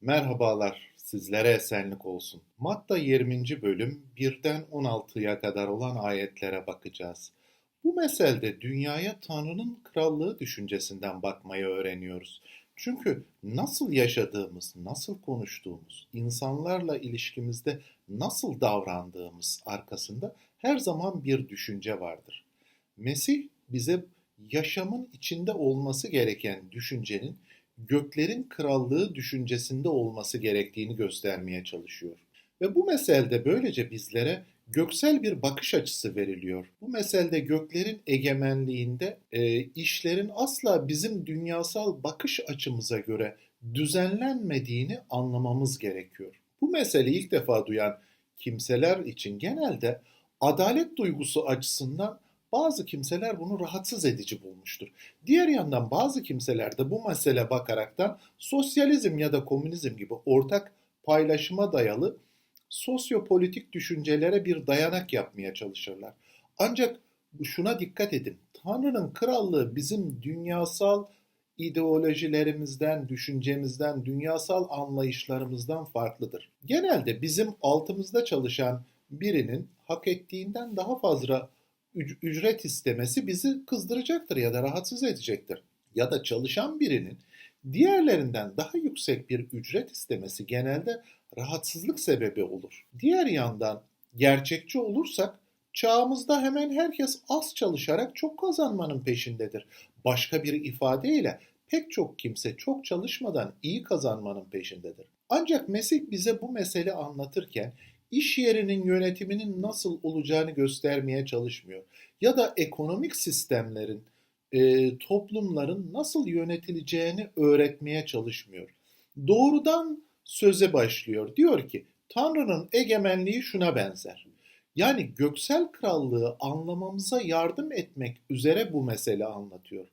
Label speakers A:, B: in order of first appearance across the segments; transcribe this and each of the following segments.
A: Merhabalar, sizlere esenlik olsun. Matta 20. bölüm 1'den 16'ya kadar olan ayetlere bakacağız. Bu meselde dünyaya Tanrı'nın krallığı düşüncesinden bakmayı öğreniyoruz. Çünkü nasıl yaşadığımız, nasıl konuştuğumuz, insanlarla ilişkimizde nasıl davrandığımız arkasında her zaman bir düşünce vardır. Mesih bize yaşamın içinde olması gereken düşüncenin göklerin krallığı düşüncesinde olması gerektiğini göstermeye çalışıyor. Ve bu meselede böylece bizlere göksel bir bakış açısı veriliyor. Bu meselede göklerin egemenliğinde e, işlerin asla bizim dünyasal bakış açımıza göre düzenlenmediğini anlamamız gerekiyor. Bu meseleyi ilk defa duyan kimseler için genelde adalet duygusu açısından bazı kimseler bunu rahatsız edici bulmuştur. Diğer yandan bazı kimseler de bu mesele bakaraktan sosyalizm ya da komünizm gibi ortak paylaşıma dayalı sosyopolitik düşüncelere bir dayanak yapmaya çalışırlar. Ancak şuna dikkat edin. Tanrı'nın krallığı bizim dünyasal ideolojilerimizden, düşüncemizden, dünyasal anlayışlarımızdan farklıdır. Genelde bizim altımızda çalışan birinin hak ettiğinden daha fazla ücret istemesi bizi kızdıracaktır ya da rahatsız edecektir. Ya da çalışan birinin diğerlerinden daha yüksek bir ücret istemesi genelde rahatsızlık sebebi olur. Diğer yandan gerçekçi olursak çağımızda hemen herkes az çalışarak çok kazanmanın peşindedir. Başka bir ifadeyle pek çok kimse çok çalışmadan iyi kazanmanın peşindedir. Ancak Mesih bize bu mesele anlatırken iş yerinin yönetiminin nasıl olacağını göstermeye çalışmıyor. Ya da ekonomik sistemlerin, e, toplumların nasıl yönetileceğini öğretmeye çalışmıyor. Doğrudan söze başlıyor. Diyor ki Tanrı'nın egemenliği şuna benzer. Yani göksel krallığı anlamamıza yardım etmek üzere bu mesele anlatıyor.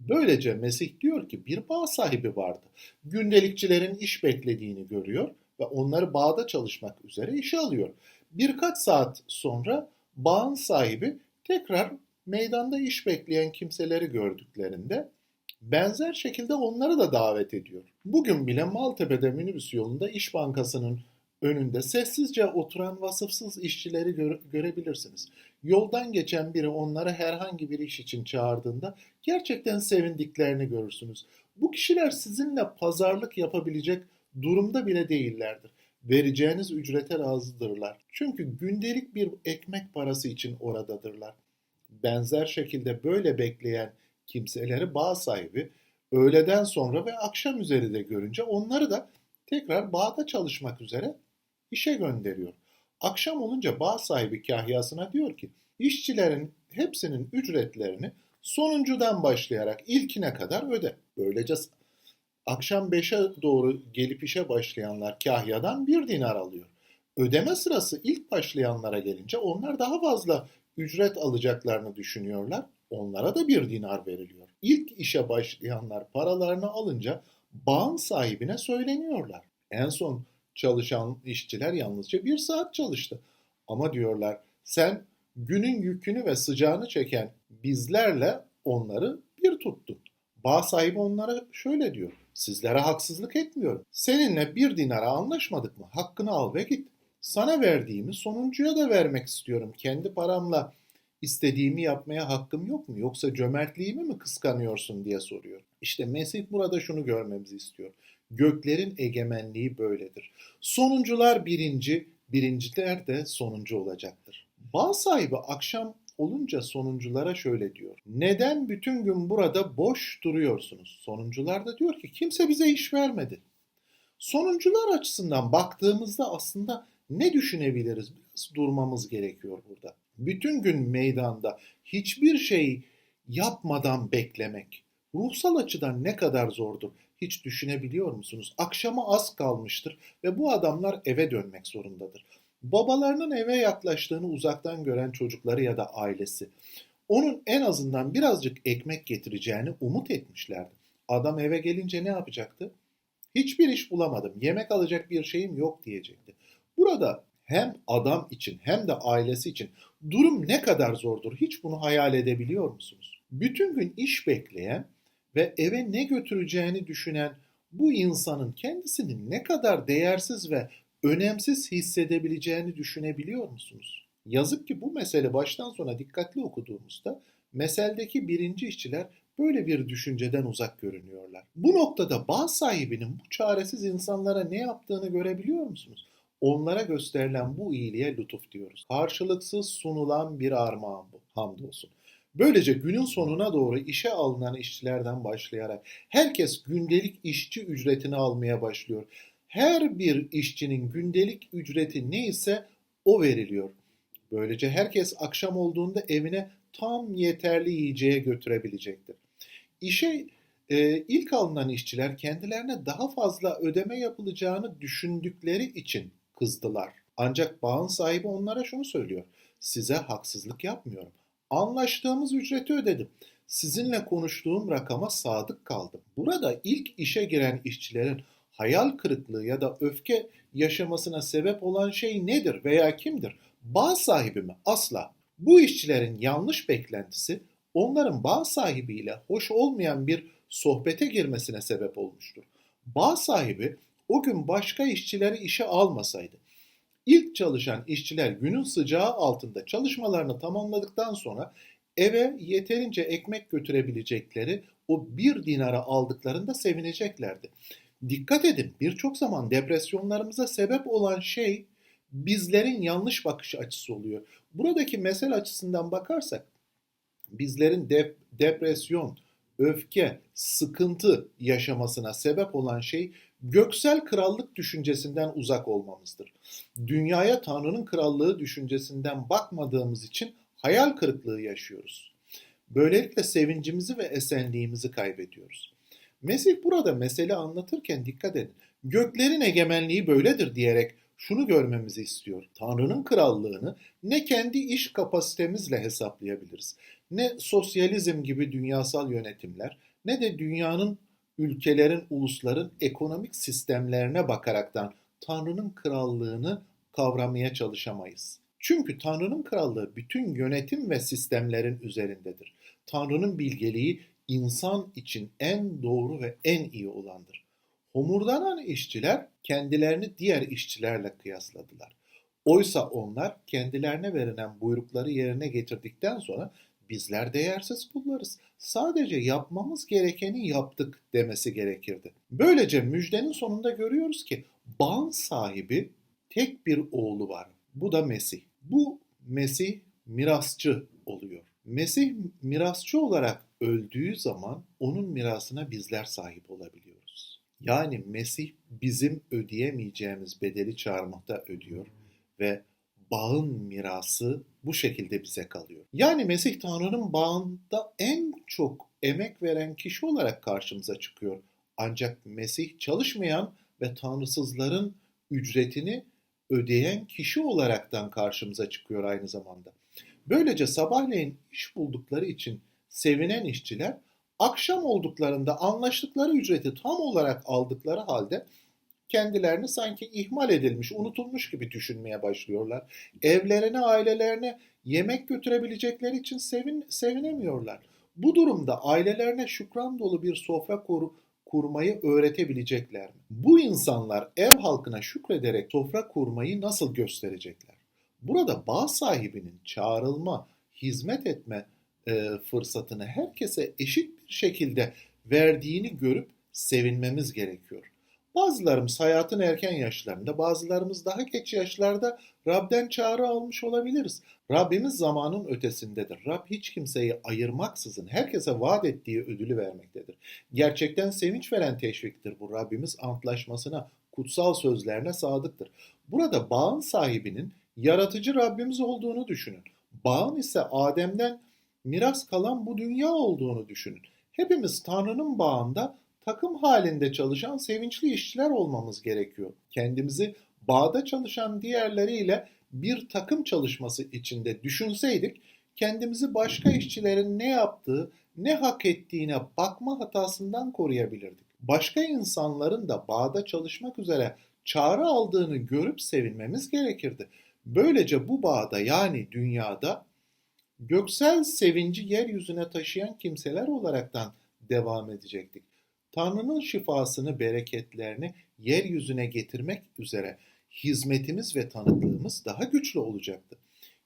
A: Böylece Mesih diyor ki bir bağ sahibi vardı. Gündelikçilerin iş beklediğini görüyor ve onları bağda çalışmak üzere işe alıyor. Birkaç saat sonra bağın sahibi tekrar meydanda iş bekleyen kimseleri gördüklerinde benzer şekilde onları da davet ediyor. Bugün bile Maltepe'de minibüs yolunda İş Bankası'nın önünde sessizce oturan vasıfsız işçileri göre- görebilirsiniz. Yoldan geçen biri onları herhangi bir iş için çağırdığında gerçekten sevindiklerini görürsünüz. Bu kişiler sizinle pazarlık yapabilecek durumda bile değillerdir. Vereceğiniz ücrete razıdırlar. Çünkü gündelik bir ekmek parası için oradadırlar. Benzer şekilde böyle bekleyen kimseleri bağ sahibi öğleden sonra ve akşam üzeri de görünce onları da tekrar bağda çalışmak üzere işe gönderiyor. Akşam olunca bağ sahibi kahyasına diyor ki işçilerin hepsinin ücretlerini sonuncudan başlayarak ilkine kadar öde. Böylece akşam 5'e doğru gelip işe başlayanlar kahyadan bir dinar alıyor. Ödeme sırası ilk başlayanlara gelince onlar daha fazla ücret alacaklarını düşünüyorlar. Onlara da bir dinar veriliyor. İlk işe başlayanlar paralarını alınca bağın sahibine söyleniyorlar. En son çalışan işçiler yalnızca bir saat çalıştı. Ama diyorlar sen günün yükünü ve sıcağını çeken bizlerle onları bir tuttun. Bağ sahibi onlara şöyle diyor. Sizlere haksızlık etmiyorum. Seninle bir dinara anlaşmadık mı? Hakkını al ve git. Sana verdiğimi sonuncuya da vermek istiyorum. Kendi paramla istediğimi yapmaya hakkım yok mu? Yoksa cömertliğimi mi kıskanıyorsun diye soruyor. İşte Mesih burada şunu görmemizi istiyor. Göklerin egemenliği böyledir. Sonuncular birinci, birinciler de sonuncu olacaktır. Bağ sahibi akşam olunca sonunculara şöyle diyor. Neden bütün gün burada boş duruyorsunuz? Sonuncular da diyor ki kimse bize iş vermedi. Sonuncular açısından baktığımızda aslında ne düşünebiliriz? Biraz durmamız gerekiyor burada. Bütün gün meydanda hiçbir şey yapmadan beklemek ruhsal açıdan ne kadar zordur? Hiç düşünebiliyor musunuz? Akşama az kalmıştır ve bu adamlar eve dönmek zorundadır. Babalarının eve yaklaştığını uzaktan gören çocukları ya da ailesi onun en azından birazcık ekmek getireceğini umut etmişlerdi. Adam eve gelince ne yapacaktı? Hiçbir iş bulamadım, yemek alacak bir şeyim yok diyecekti. Burada hem adam için hem de ailesi için durum ne kadar zordur hiç bunu hayal edebiliyor musunuz? Bütün gün iş bekleyen ve eve ne götüreceğini düşünen bu insanın kendisini ne kadar değersiz ve önemsiz hissedebileceğini düşünebiliyor musunuz? Yazık ki bu mesele baştan sona dikkatli okuduğumuzda meseldeki birinci işçiler böyle bir düşünceden uzak görünüyorlar. Bu noktada bağ sahibinin bu çaresiz insanlara ne yaptığını görebiliyor musunuz? Onlara gösterilen bu iyiliğe lütuf diyoruz. Karşılıksız sunulan bir armağan bu. Hamdolsun. Böylece günün sonuna doğru işe alınan işçilerden başlayarak herkes gündelik işçi ücretini almaya başlıyor. Her bir işçinin gündelik ücreti neyse o veriliyor. Böylece herkes akşam olduğunda evine tam yeterli yiyeceğe götürebilecektir. İşe e, ilk alınan işçiler kendilerine daha fazla ödeme yapılacağını düşündükleri için kızdılar. Ancak bağın sahibi onlara şunu söylüyor. Size haksızlık yapmıyorum. Anlaştığımız ücreti ödedim. Sizinle konuştuğum rakama sadık kaldım. Burada ilk işe giren işçilerin hayal kırıklığı ya da öfke yaşamasına sebep olan şey nedir veya kimdir? Bağ sahibi mi? Asla. Bu işçilerin yanlış beklentisi onların bağ sahibiyle hoş olmayan bir sohbete girmesine sebep olmuştur. Bağ sahibi o gün başka işçileri işe almasaydı, ilk çalışan işçiler günün sıcağı altında çalışmalarını tamamladıktan sonra eve yeterince ekmek götürebilecekleri o bir dinara aldıklarında sevineceklerdi. Dikkat edin birçok zaman depresyonlarımıza sebep olan şey bizlerin yanlış bakış açısı oluyor. Buradaki mesele açısından bakarsak bizlerin dep depresyon, öfke, sıkıntı yaşamasına sebep olan şey göksel krallık düşüncesinden uzak olmamızdır. Dünyaya Tanrı'nın krallığı düşüncesinden bakmadığımız için hayal kırıklığı yaşıyoruz. Böylelikle sevincimizi ve esenliğimizi kaybediyoruz. Mesih burada mesele anlatırken dikkat edin. Göklerin egemenliği böyledir diyerek şunu görmemizi istiyor. Tanrı'nın krallığını ne kendi iş kapasitemizle hesaplayabiliriz, ne sosyalizm gibi dünyasal yönetimler, ne de dünyanın, ülkelerin, ulusların ekonomik sistemlerine bakaraktan Tanrı'nın krallığını kavramaya çalışamayız. Çünkü Tanrı'nın krallığı bütün yönetim ve sistemlerin üzerindedir. Tanrı'nın bilgeliği insan için en doğru ve en iyi olandır. Homurdanan işçiler kendilerini diğer işçilerle kıyasladılar. Oysa onlar kendilerine verilen buyrukları yerine getirdikten sonra bizler değersiz kullarız. Sadece yapmamız gerekeni yaptık demesi gerekirdi. Böylece müjdenin sonunda görüyoruz ki bağın sahibi tek bir oğlu var. Bu da Mesih. Bu Mesih mirasçı oluyor. Mesih mirasçı olarak öldüğü zaman onun mirasına bizler sahip olabiliyoruz. Yani Mesih bizim ödeyemeyeceğimiz bedeli çağırmakta ödüyor ve bağın mirası bu şekilde bize kalıyor. Yani Mesih Tanrı'nın bağında en çok emek veren kişi olarak karşımıza çıkıyor. Ancak Mesih çalışmayan ve tanrısızların ücretini ödeyen kişi olaraktan karşımıza çıkıyor aynı zamanda. Böylece sabahleyin iş buldukları için sevinen işçiler akşam olduklarında anlaştıkları ücreti tam olarak aldıkları halde kendilerini sanki ihmal edilmiş, unutulmuş gibi düşünmeye başlıyorlar. Evlerine, ailelerine yemek götürebilecekleri için sevin, sevinemiyorlar. Bu durumda ailelerine şükran dolu bir sofra kur, kurmayı öğretebilecekler mi? Bu insanlar ev halkına şükrederek sofra kurmayı nasıl gösterecekler? Burada bağ sahibinin çağrılma, hizmet etme e, fırsatını herkese eşit bir şekilde verdiğini görüp sevinmemiz gerekiyor. Bazılarımız hayatın erken yaşlarında, bazılarımız daha geç yaşlarda Rab'den çağrı almış olabiliriz. Rabbimiz zamanın ötesindedir. Rab hiç kimseyi ayırmaksızın herkese vaat ettiği ödülü vermektedir. Gerçekten sevinç veren teşviktir bu. Rabbimiz antlaşmasına, kutsal sözlerine sadıktır. Burada bağın sahibinin yaratıcı Rabbimiz olduğunu düşünün. Bağın ise Adem'den miras kalan bu dünya olduğunu düşünün. Hepimiz Tanrı'nın bağında takım halinde çalışan sevinçli işçiler olmamız gerekiyor. Kendimizi bağda çalışan diğerleriyle bir takım çalışması içinde düşünseydik, kendimizi başka işçilerin ne yaptığı, ne hak ettiğine bakma hatasından koruyabilirdik. Başka insanların da bağda çalışmak üzere çağrı aldığını görüp sevinmemiz gerekirdi. Böylece bu bağda yani dünyada göksel sevinci yeryüzüne taşıyan kimseler olaraktan devam edecektik. Tanrı'nın şifasını, bereketlerini yeryüzüne getirmek üzere hizmetimiz ve tanıklığımız daha güçlü olacaktı.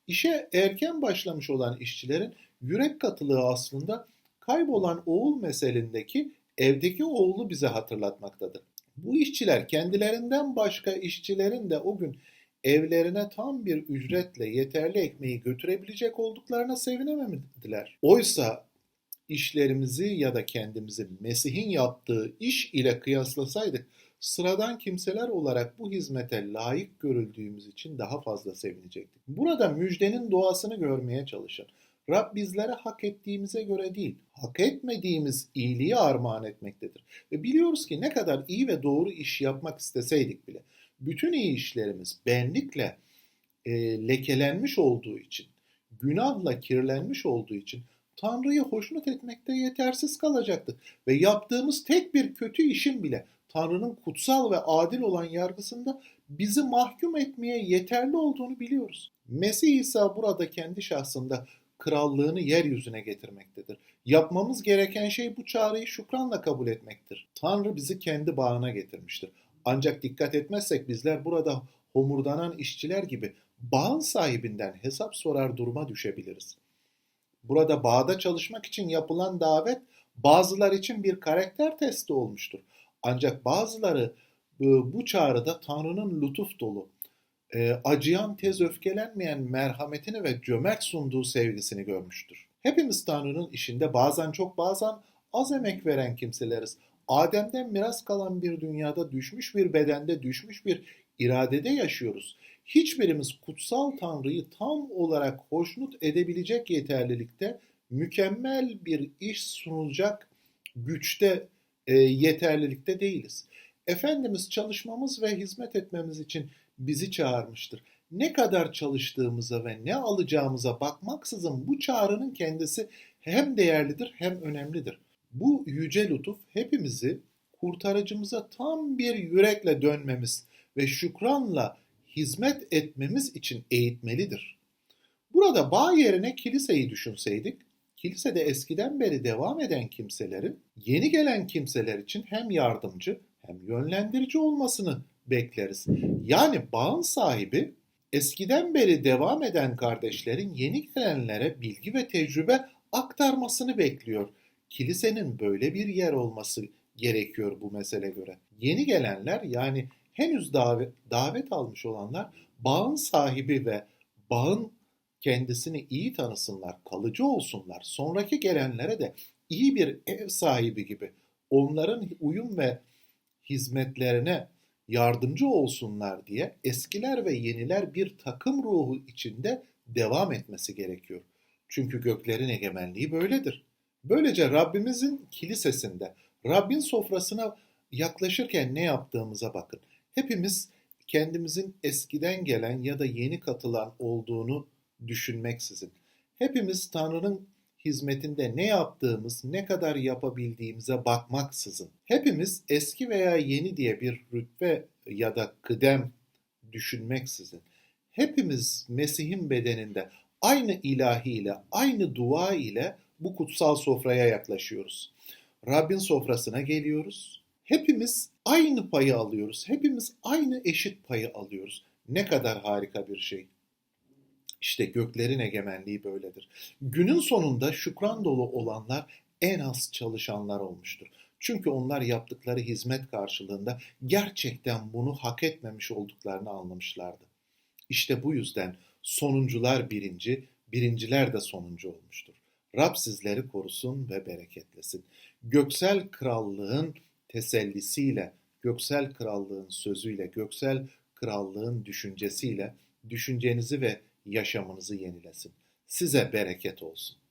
A: İşe erken başlamış olan işçilerin yürek katılığı aslında kaybolan oğul meselindeki evdeki oğlu bize hatırlatmaktadır. Bu işçiler kendilerinden başka işçilerin de o gün evlerine tam bir ücretle yeterli ekmeği götürebilecek olduklarına sevinemediler. Oysa işlerimizi ya da kendimizi Mesih'in yaptığı iş ile kıyaslasaydık sıradan kimseler olarak bu hizmete layık görüldüğümüz için daha fazla sevinecektik. Burada müjdenin doğasını görmeye çalışın. Rab bizlere hak ettiğimize göre değil, hak etmediğimiz iyiliği armağan etmektedir. Ve biliyoruz ki ne kadar iyi ve doğru iş yapmak isteseydik bile, bütün iyi işlerimiz benlikle e, lekelenmiş olduğu için, günahla kirlenmiş olduğu için Tanrı'yı hoşnut etmekte yetersiz kalacaktık. Ve yaptığımız tek bir kötü işin bile Tanrı'nın kutsal ve adil olan yargısında bizi mahkum etmeye yeterli olduğunu biliyoruz. Mesih İsa burada kendi şahsında krallığını yeryüzüne getirmektedir. Yapmamız gereken şey bu çağrıyı şükranla kabul etmektir. Tanrı bizi kendi bağına getirmiştir. Ancak dikkat etmezsek bizler burada homurdanan işçiler gibi bağın sahibinden hesap sorar duruma düşebiliriz. Burada bağda çalışmak için yapılan davet bazılar için bir karakter testi olmuştur. Ancak bazıları e, bu çağrıda Tanrı'nın lütuf dolu, e, acıyan tez öfkelenmeyen merhametini ve cömert sunduğu sevgisini görmüştür. Hepimiz Tanrı'nın işinde bazen çok bazen az emek veren kimseleriz. Adem'den miras kalan bir dünyada düşmüş bir bedende düşmüş bir iradede yaşıyoruz. Hiçbirimiz kutsal Tanrı'yı tam olarak hoşnut edebilecek yeterlilikte mükemmel bir iş sunulacak güçte e, yeterlilikte değiliz. Efendimiz çalışmamız ve hizmet etmemiz için bizi çağırmıştır. Ne kadar çalıştığımıza ve ne alacağımıza bakmaksızın bu çağrının kendisi hem değerlidir hem önemlidir. Bu yüce lütuf hepimizi kurtarıcımıza tam bir yürekle dönmemiz ve şükranla hizmet etmemiz için eğitmelidir. Burada bağ yerine kiliseyi düşünseydik, kilisede eskiden beri devam eden kimselerin yeni gelen kimseler için hem yardımcı hem yönlendirici olmasını bekleriz. Yani bağın sahibi eskiden beri devam eden kardeşlerin yeni gelenlere bilgi ve tecrübe aktarmasını bekliyor. Kilisenin böyle bir yer olması gerekiyor bu mesele göre. Yeni gelenler yani henüz davet, davet almış olanlar bağın sahibi ve bağın kendisini iyi tanısınlar, kalıcı olsunlar. Sonraki gelenlere de iyi bir ev sahibi gibi onların uyum ve hizmetlerine yardımcı olsunlar diye eskiler ve yeniler bir takım ruhu içinde devam etmesi gerekiyor. Çünkü göklerin egemenliği böyledir. Böylece Rabbimizin kilisesinde, Rabbin sofrasına yaklaşırken ne yaptığımıza bakın. Hepimiz kendimizin eskiden gelen ya da yeni katılan olduğunu düşünmeksizin. Hepimiz Tanrı'nın hizmetinde ne yaptığımız, ne kadar yapabildiğimize bakmaksızın. Hepimiz eski veya yeni diye bir rütbe ya da kıdem düşünmeksizin. Hepimiz Mesih'in bedeninde aynı ilahi ile, aynı dua ile bu kutsal sofraya yaklaşıyoruz. Rabbin sofrasına geliyoruz. Hepimiz aynı payı alıyoruz. Hepimiz aynı eşit payı alıyoruz. Ne kadar harika bir şey. İşte göklerin egemenliği böyledir. Günün sonunda şükran dolu olanlar en az çalışanlar olmuştur. Çünkü onlar yaptıkları hizmet karşılığında gerçekten bunu hak etmemiş olduklarını anlamışlardı. İşte bu yüzden sonuncular birinci, birinciler de sonuncu olmuştur. Rab sizleri korusun ve bereketlesin. Göksel krallığın tesellisiyle, göksel krallığın sözüyle, göksel krallığın düşüncesiyle düşüncenizi ve yaşamınızı yenilesin. Size bereket olsun.